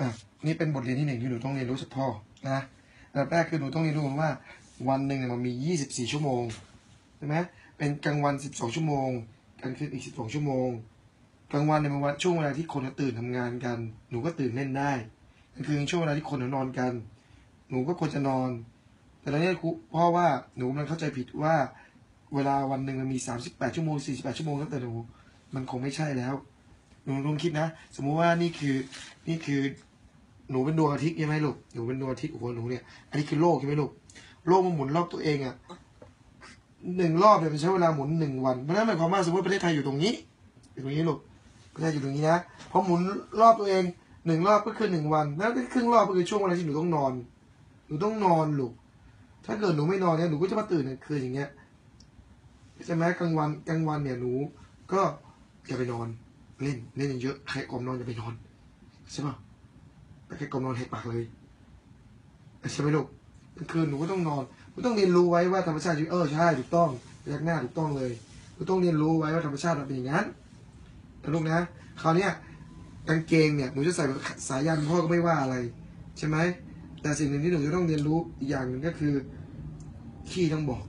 อะนี่เป็นบทเรียนที่หนึ่งที่หนูต้องเรียนรู้จากพ่อนะอันดับแรกคือหนูต้องเรียนรู้ว่า วันหนึ่งเนี่ยมันมี 24 ชั่วโมงใช่ไหมเป็นกลางวัน 12 ชั่วโมงกลางคืนอีก 12 ชั่วโมงกลางวันเนี่ยมันวันช่วงเวลาที่คนตื่นทำงานกัน หนูก็ตื่นเล่นได้กลางคืนช่วงเวลาที่คนนอนกัน หนูก็ควรจะนอน แต่ตอนนี้ครูพ่อว่าหนูมันเข้าใจผิดว่า เวลาวันหนึ่งมันมี 38 ชั่วโมง 48 ชั่วโมงแล้วแต่หนูมันคงไม่ใช่แล้วหนูลองคิดนะ สมมุติว่านี่คือนี่คือ หนูเป็นดวงอาทิตย์ใช่ไหมลูก หนูเป็นดวงอาทิตย์หัวหนูเนี่ย อันนี้คือโลกใช่ไหมลูก โลกมันหมุนรอบตัวเองอะหนึ่งรอบเนี่ยมันใช้เวลาหมุนหนึ่งวัน เพราะนั้นหมายความว่าสมมติประเทศไทยอยู่ตรงนี้ อยู่ตรงนี้ลูก ประเทศอยู่ตรงนี้นะพอหมุนรอบตัวเองหนึ่งรอบก็คือหนึ่งวัน แล้วครึ่งรอบก็คือช่วงเวลาที่หนูต้องนอน หนูต้องนอนลูก ถ้าเกิดหนูไม่นอนเนี่ยหนูก็จะมาตื่นกลางคืนอย่างเงี้ยใช่ไหมกลางวันกลางวันเนี่ยหนูก็อย่าไปนอน เล่นเล่นเยอะใครอมนอนอย่าไปนอนใช่ปะ แต่ใครกล่อมนอนแหกปากเลยใช่ไหมลูกคืนหนูก็ต้องนอนหนูต้องเรียนรู้ไว้ว่าธรรมชาติเออใช่ถูกต้องพยักหน้าถูกต้องเลยหนูต้องเรียนรู้ไว้ว่าธรรมชาติมันเป็นอย่างนั้นนะลูกนะคราวนี้กางเกงเนี่ยหนูจะใส่สายยันพ่อก็ไม่ว่าอะไร ใช่ไหมแต่สิ่งหนึ่งที่หนูจะต้องเรียนรู้อีกอย่างหนึ่งก็คือขี้ต้องบอก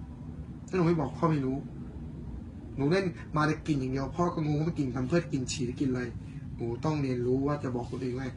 ถ้าหนูไม่บอกพ่อไม่รู้ หนูเล่นมาแต่กินอย่างเดียวพ่อก็งงว่าไปกินทำเพื่อกินฉี่หรือกินอะไร หนูต้องเรียนรู้ว่าจะบอกคนอื่นว่า